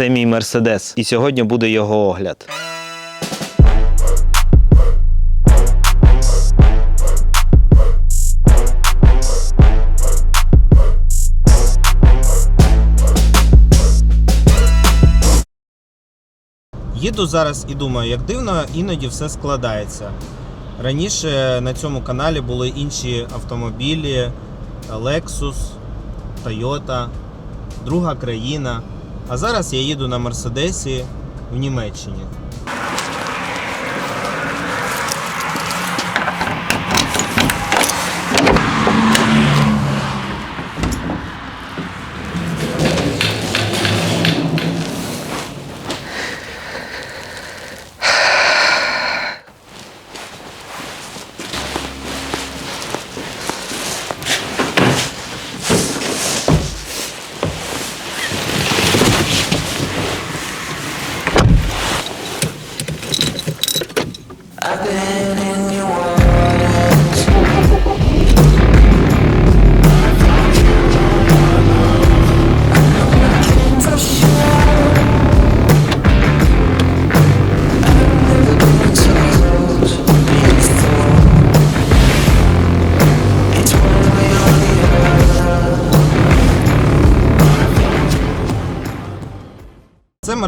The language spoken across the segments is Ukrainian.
Це мій Мерседес, і сьогодні буде його огляд. Їду зараз і думаю, як дивно іноді все складається. Раніше на цьому каналі були інші автомобілі Lexus, Toyota, друга країна. А зараз я їду на Мерседесі в Німеччині.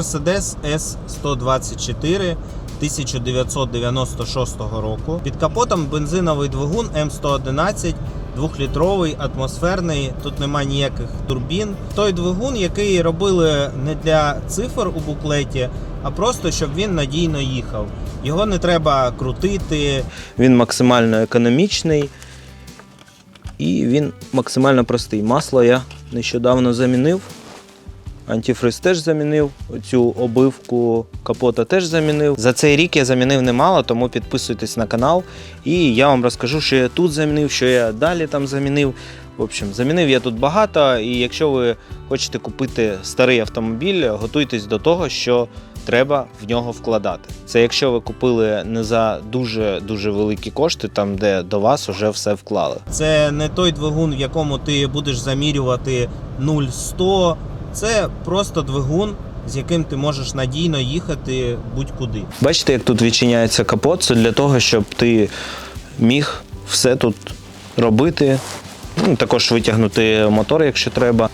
Mercedes S124 1996 року. Під капотом бензиновий двигун М111, 2-літровий, атмосферний. Тут немає ніяких турбін. Той двигун, який робили не для цифр у буклеті, а просто щоб він надійно їхав. Його не треба крутити. Він максимально економічний і він максимально простий. Масло я нещодавно замінив. Антифриз теж замінив, цю обивку капота теж замінив. За цей рік я замінив немало, тому підписуйтесь на канал. І я вам розкажу, що я тут замінив, що я далі там замінив. В общем, замінив я тут багато, і якщо ви хочете купити старий автомобіль, готуйтесь до того, що треба в нього вкладати. Це якщо ви купили не за дуже дуже великі кошти, там де до вас вже все вклали. Це не той двигун, в якому ти будеш замірювати 0-100. Це просто двигун, з яким ти можеш надійно їхати будь-куди. Бачите, як тут відчиняється капот? Це для того, щоб ти міг все тут робити. Ну, також витягнути мотор, якщо треба.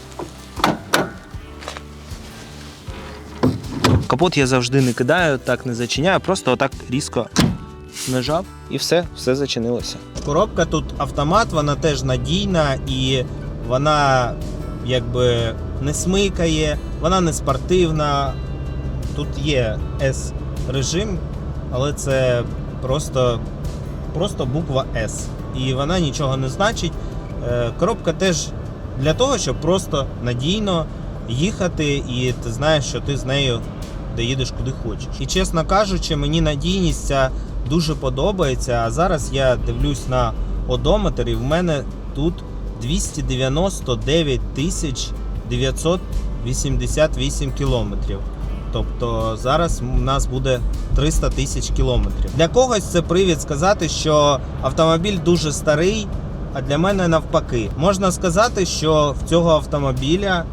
Капот я завжди не кидаю, так не зачиняю, просто отак різко нажав і все, все зачинилося. Коробка тут автомат, вона теж надійна і вона якби не смикає, вона не спортивна. Тут є S-режим, але це просто, просто буква S. І вона нічого не значить. Е, Коробка теж для того, щоб просто надійно їхати, і ти знаєш, що ти з нею доїдеш куди хочеш. І чесно кажучи, мені надійність ця дуже подобається. А зараз я дивлюсь на одометр, і в мене тут 299 тисяч 988 кілометрів. Тобто зараз у нас буде 300 тисяч кілометрів. Для когось це привід сказати, що автомобіль дуже старий, а для мене навпаки. Можна сказати, що в цього автомобіля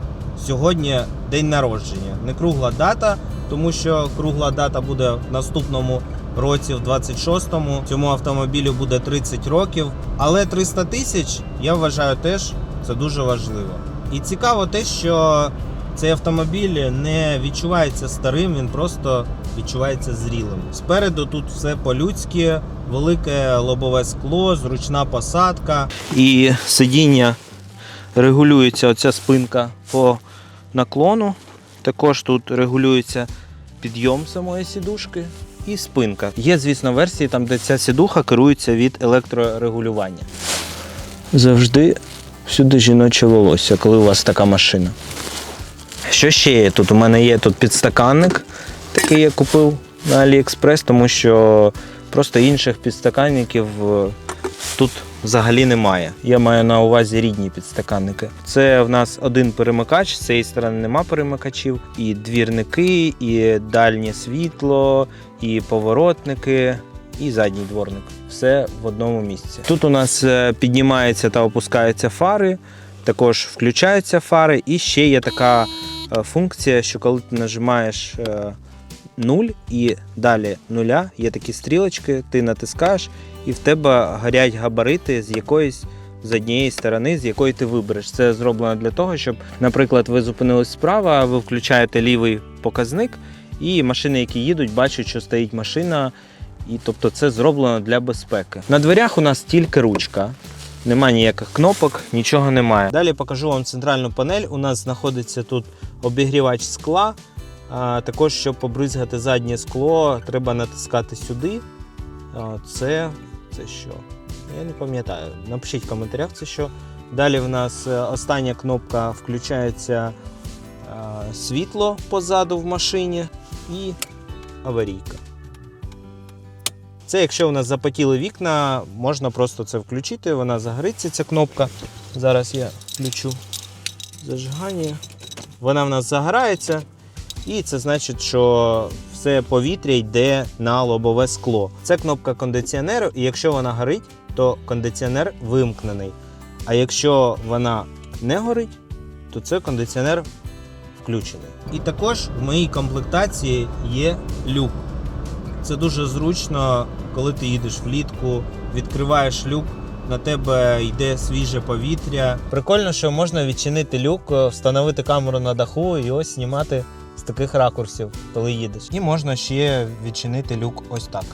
сьогодні день народження. Не кругла дата, тому що кругла дата буде в наступному році, в 26-му. Цьому автомобілю буде 30 років. Але 300 тисяч я вважаю теж це дуже важливо. І цікаво те, що цей автомобіль не відчувається старим, він просто відчувається зрілим. Спереду тут все по-людськи, велике лобове скло, зручна посадка. І сидіння регулюється оця спинка по наклону. Також тут регулюється підйом самої сідушки і спинка. Є, звісно, версії, там, де ця сідуха керується від електрорегулювання. Завжди всюди жіноче волосся, коли у вас така машина. Що ще є тут? У мене є тут підстаканник, такий я купив на AliExpress, тому що просто інших підстаканників е, тут взагалі немає. Я маю на увазі рідні підстаканники. Це в нас один перемикач, з цієї сторони нема перемикачів, і двірники, і дальнє світло, і поворотники, і задній дворник. Все в одному місці. Тут у нас е, піднімаються та опускаються фари, також включаються фари, і ще є така е, функція, що коли ти нажимаєш е, 0 і далі нуля, є такі стрілочки, ти натискаєш, і в тебе горять габарити з якоїсь з однієї сторони, з якої ти вибереш. Це зроблено для того, щоб, наприклад, ви зупинились справа, ви включаєте лівий показник, і машини, які їдуть, бачать, що стоїть машина. І тобто це зроблено для безпеки. На дверях у нас тільки ручка. Нема ніяких кнопок, нічого немає. Далі покажу вам центральну панель. У нас знаходиться тут обігрівач скла. А, також, щоб побризгати заднє скло, треба натискати сюди. Це, це що? Я не пам'ятаю. Напишіть в коментарях, це що. Далі в нас е, остання кнопка включається а, світло позаду в машині і аварійка. Це якщо у нас запотіли вікна, можна просто це включити, вона загориться, ця кнопка. Зараз я включу зажигання. Вона в нас загорається, і це значить, що все повітря йде на лобове скло. Це кнопка кондиціонеру, і якщо вона горить, то кондиціонер вимкнений. А якщо вона не горить, то це кондиціонер включений. І також в моїй комплектації є люк. Це дуже зручно, коли ти їдеш влітку, відкриваєш люк, на тебе йде свіже повітря. Прикольно, що можна відчинити люк, е, встановити камеру на даху і ось знімати з таких ракурсів, коли їдеш. І можна ще відчинити люк ось так.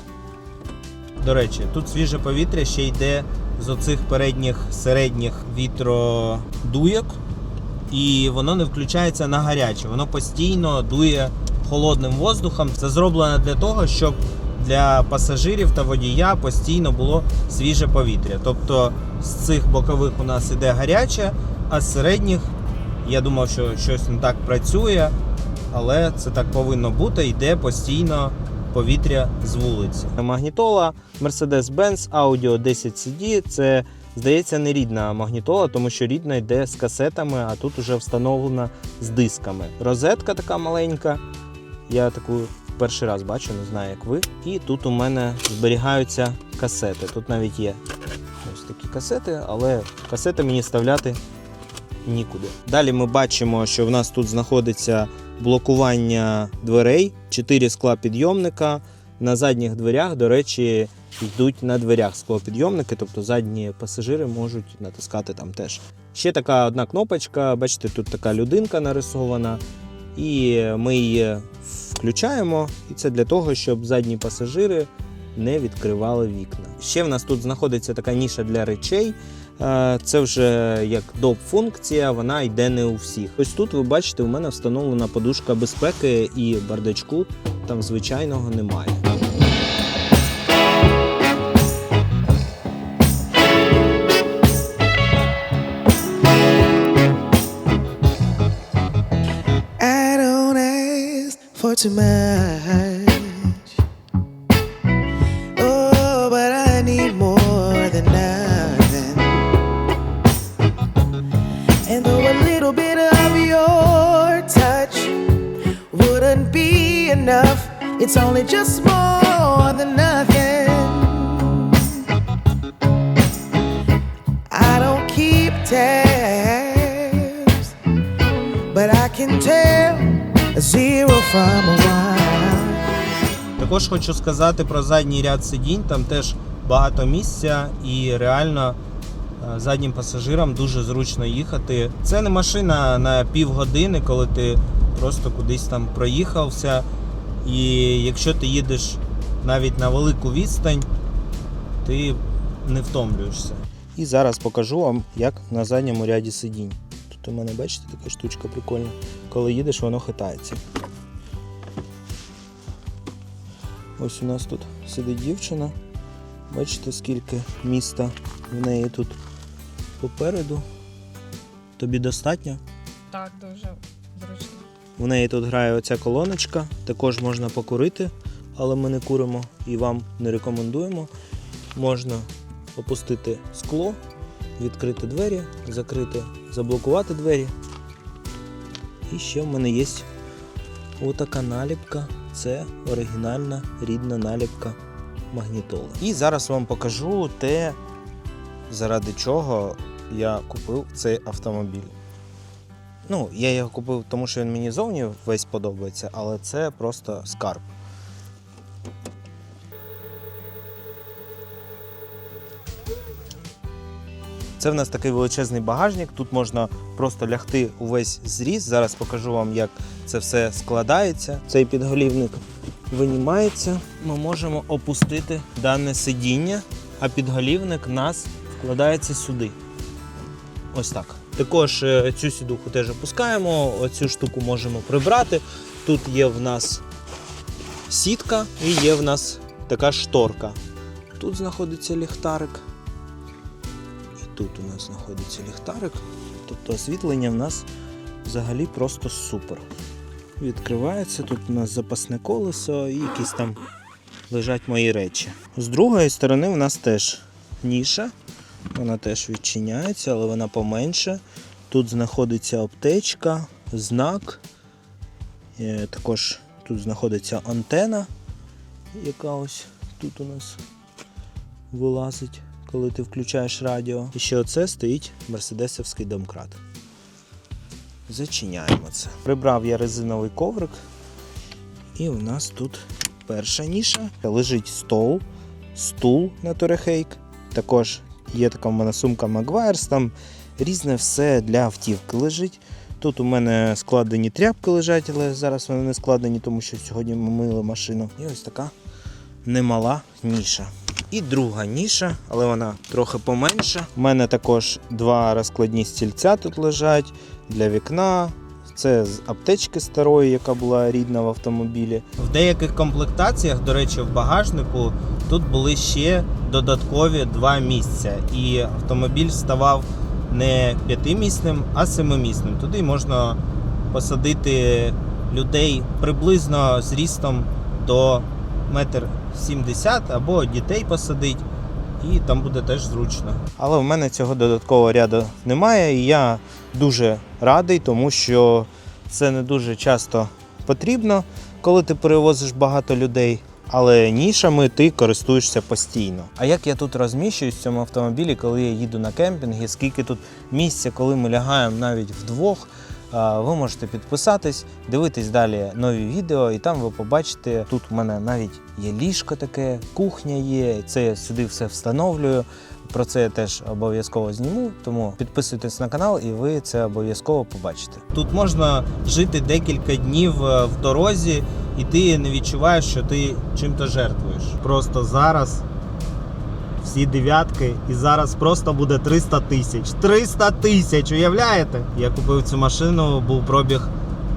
До речі, тут свіже повітря ще йде з оцих передніх середніх вітродуйок, і воно не включається на гаряче, воно постійно дує холодним воздухом. Це зроблено для того, щоб для пасажирів та водія постійно було свіже повітря. Тобто з цих бокових у нас іде гаряче, а з середніх я думав, що щось не так працює, але це так повинно бути. Йде постійно повітря з вулиці. Магнітола Mercedes-Benz Audio 10 CD це здається не рідна магнітола, тому що рідна йде з касетами, а тут вже встановлена з дисками. Розетка така маленька. Я таку перший раз бачу, не знаю, як ви. І тут у мене зберігаються касети. Тут навіть є ось такі касети, але касети мені вставляти нікуди. Далі ми бачимо, що в нас тут знаходиться блокування дверей, 4 скла підйомника. На задніх дверях, до речі, йдуть на дверях склопідйомники, тобто задні пасажири можуть натискати там теж. Ще така одна кнопочка, бачите, тут така людинка нарисована, і ми її включаємо. І це для того, щоб задні пасажири не відкривали вікна. Ще в нас тут знаходиться така ніша для речей. Е, Це вже як доп функція, вона йде не у всіх. Ось тут ви бачите, у мене встановлена подушка безпеки і бардачку там звичайного немає. for tonight. Хочу сказати про задній ряд сидінь. Там теж багато місця і реально е, заднім пасажирам дуже зручно їхати. Це не машина на півгодини, коли ти просто кудись там проїхався. І якщо ти їдеш навіть на велику відстань, ти не втомлюєшся. І зараз покажу вам, як на задньому ряді сидінь. Тут у мене, бачите, така штучка прикольна. Коли їдеш, воно хитається. Ось у нас тут сидить дівчина. Бачите, скільки міста в неї тут попереду. Тобі достатньо? Так, дуже зручно. В неї тут грає оця колоночка, також можна покурити, але ми не куримо і вам не рекомендуємо. Можна опустити скло, відкрити двері, закрити, заблокувати двері. І ще в мене є отака наліпка. Це оригінальна рідна наліпка магнітола. І зараз вам покажу те, заради чого я купив цей автомобіль. Ну, я його купив, тому що він мені зовні весь подобається, але це просто скарб. Це в нас такий величезний багажник. Тут можна просто лягти увесь зріз. Зараз покажу вам, як це все складається. Цей підголівник винімається. Ми можемо опустити дане сидіння, а підголівник нас вкладається сюди. Ось так. Також е, цю сідуху теж опускаємо, оцю штуку можемо прибрати. Тут є в нас сітка і є в нас така шторка. Тут знаходиться ліхтарик. Тут у нас знаходиться ліхтарик. Тобто освітлення в нас взагалі просто супер. Відкривається, тут у нас запасне колесо і якісь там лежать мої речі. З другої сторони у нас теж ніша. Вона теж відчиняється, але вона поменше. Тут знаходиться аптечка, знак. Е, Також тут знаходиться антена, яка ось тут у нас вилазить, коли ти включаєш радіо. І ще оце стоїть мерседесовський домкрат. Зачиняємо це. Прибрав я резиновий коврик. І у нас тут перша ніша. Лежить стол, стул на Торехейк. Також є така в мене сумка Magwires, там різне все для автівки лежить. Тут у мене складені тряпки лежать, але зараз вони не складені, тому що сьогодні ми мили машину. І ось така немала ніша. І друга ніша, але вона трохи поменша. У мене також два розкладні стільця тут лежать для вікна. Це з аптечки старої, яка була рідна в автомобілі. В деяких комплектаціях, до речі, в багажнику тут були ще додаткові два місця, і автомобіль ставав не п'ятимісним, а семимісним. Туди можна посадити людей приблизно з рістом до метр сімдесят або дітей посадити, і там буде теж зручно. Але в мене цього додаткового ряду немає, і я дуже радий, тому що це не дуже часто потрібно, коли ти перевозиш багато людей. Але нішами ти користуєшся постійно. А як я тут розміщуюсь в цьому автомобілі, коли я їду на кемпінги, скільки тут місця, коли ми лягаємо навіть вдвох, ви можете підписатись, дивитись далі нові відео, і там ви побачите, тут у мене навіть є ліжко таке, кухня є. Це я сюди все встановлюю. Про це я теж обов'язково зніму, тому підписуйтесь на канал і ви це обов'язково побачите. Тут можна жити декілька днів е, в дорозі, і ти не відчуваєш, що ти чим-то жертвуєш. Просто зараз всі дев'ятки, і зараз просто буде 300 тисяч. 300 тисяч, уявляєте? Я купив цю машину, був пробіг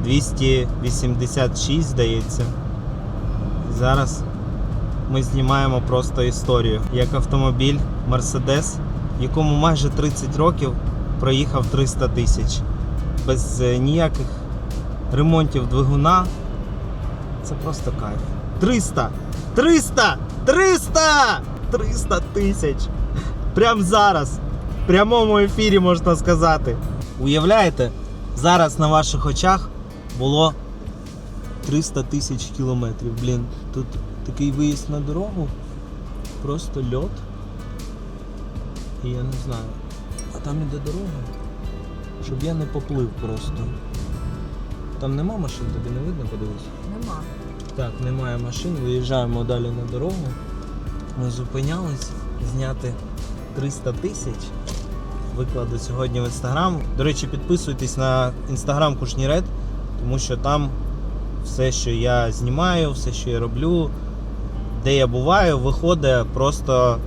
286, здається. І зараз ми знімаємо просто історію. Як автомобіль Mercedes, якому майже 30 років проїхав 300 тисяч без е, ніяких ремонтів двигуна. Це просто кайф. 300! 300! 300! 300 тисяч! Прям зараз. В прямому ефірі можна сказати. Уявляєте, зараз на ваших очах було 300 тисяч кілометрів. Блін, тут такий виїзд на дорогу. Просто льот. І я не знаю. А там іде дорога щоб я не поплив просто. Там нема машин, тобі не видно, подивись. Нема. Так, немає машин, виїжджаємо далі на дорогу. Ми зупинялись зняти 300 тисяч. Викладу сьогодні в інстаграм. До речі, підписуйтесь на інстаграм Кушнірет, тому що там все, що я знімаю, все, що я роблю, де я буваю, виходить просто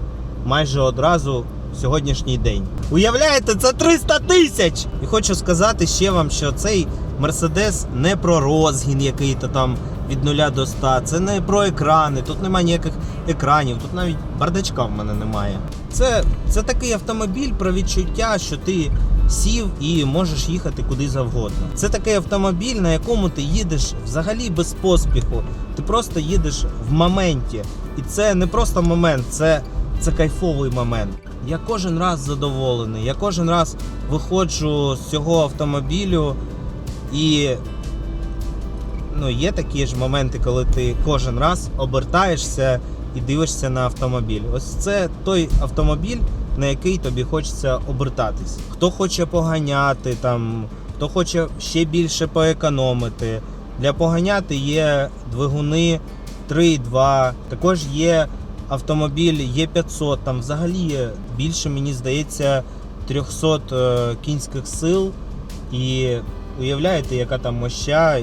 майже одразу в сьогоднішній день. Уявляєте, це 300 тисяч! І хочу сказати ще вам, що цей Мерседес не про розгін який-то там від 0 до 100, це не про екрани, тут немає ніяких екранів, тут навіть бардачка в мене немає. Це, це такий автомобіль про відчуття, що ти сів і можеш їхати куди завгодно. Це такий автомобіль, на якому ти їдеш взагалі без поспіху. Ти просто їдеш в моменті. І це не просто момент, це, це кайфовий момент. Я кожен раз задоволений. Я кожен раз виходжу з цього автомобілю і ну, є такі ж моменти, коли ти кожен раз обертаєшся і дивишся на автомобіль. Ось це той автомобіль, на який тобі хочеться обертатись. Хто хоче поганяти, там, хто хоче ще більше поекономити. Для поганяти є двигуни 3.2, також є автомобіль Є500, там взагалі більше, мені здається, 300 е, кінських сил. І уявляєте, яка там моща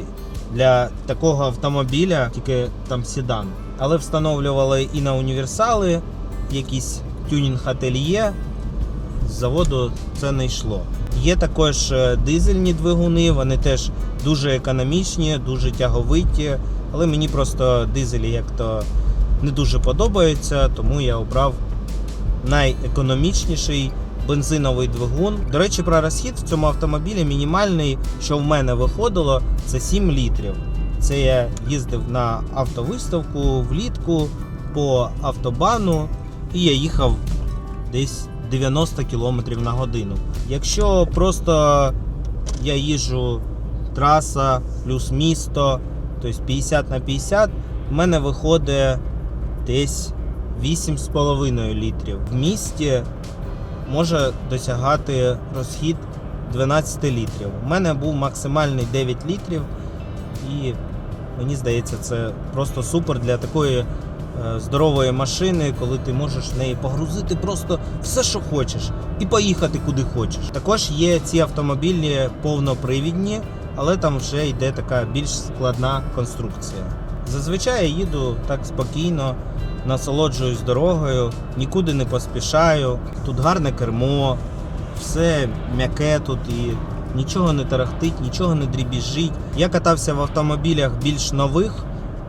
для такого автомобіля, тільки там седан. Але встановлювали і на універсали, якісь тюнінг ательє. З заводу це не йшло. Є також е, дизельні двигуни, вони теж дуже економічні, дуже тяговиті. Але мені просто дизелі як то не дуже подобаються, тому я обрав найекономічніший бензиновий двигун. До речі, про розхід в цьому автомобілі мінімальний, що в мене виходило, це 7 літрів. Це я їздив на автовиставку влітку по автобану, і я їхав десь 90 км на годину. Якщо просто я їжджу траса плюс місто, тобто 50 на 50, в мене виходить десь 8,5 літрів. В місті може досягати розхід 12 літрів. У мене був максимальний 9 літрів, і мені здається, це просто супер для такої е, здорової машини, коли ти можеш в неї погрузити просто все, що хочеш, і поїхати куди хочеш. Також є ці автомобілі повнопривідні, але там вже йде така більш складна конструкція. Зазвичай я їду так спокійно, насолоджуюсь дорогою, нікуди не поспішаю. Тут гарне кермо, все м'яке тут і нічого не тарахтить, нічого не дрібіжить. Я катався в автомобілях більш нових,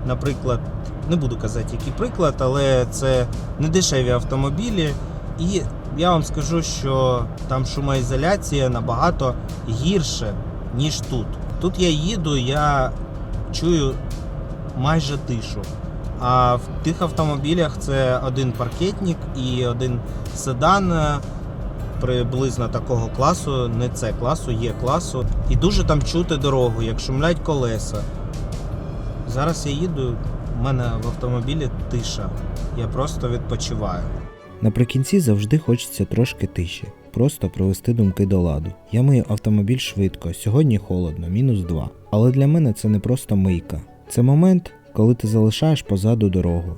наприклад, не буду казати, який приклад, але це не дешеві автомобілі. І я вам скажу, що там шумоізоляція набагато гірше, ніж тут. Тут я їду, я чую майже тишу. А в тих автомобілях це один паркетник і один седан е, приблизно такого класу, не це класу, є класу. І дуже там чути дорогу, як шумлять колеса. Зараз я їду, в мене в автомобілі тиша. Я просто відпочиваю. Наприкінці завжди хочеться трошки тиші, просто привести думки до ладу. Я мию автомобіль швидко, сьогодні холодно, мінус 2. Але для мене це не просто мийка. Це момент, коли ти залишаєш позаду дорогу,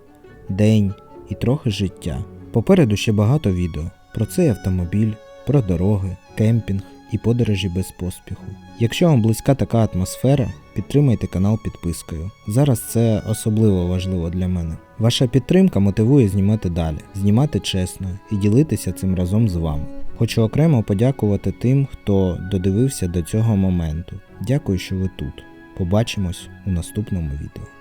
день і трохи життя. Попереду ще багато відео про цей автомобіль, про дороги, кемпінг і подорожі без поспіху. Якщо вам близька така атмосфера, підтримайте канал підпискою. Зараз це особливо важливо для мене. Ваша підтримка мотивує знімати далі, знімати чесно і ділитися цим разом з вами. Хочу окремо подякувати тим, хто додивився до цього моменту. Дякую, що ви тут. Побачимось у наступному відео.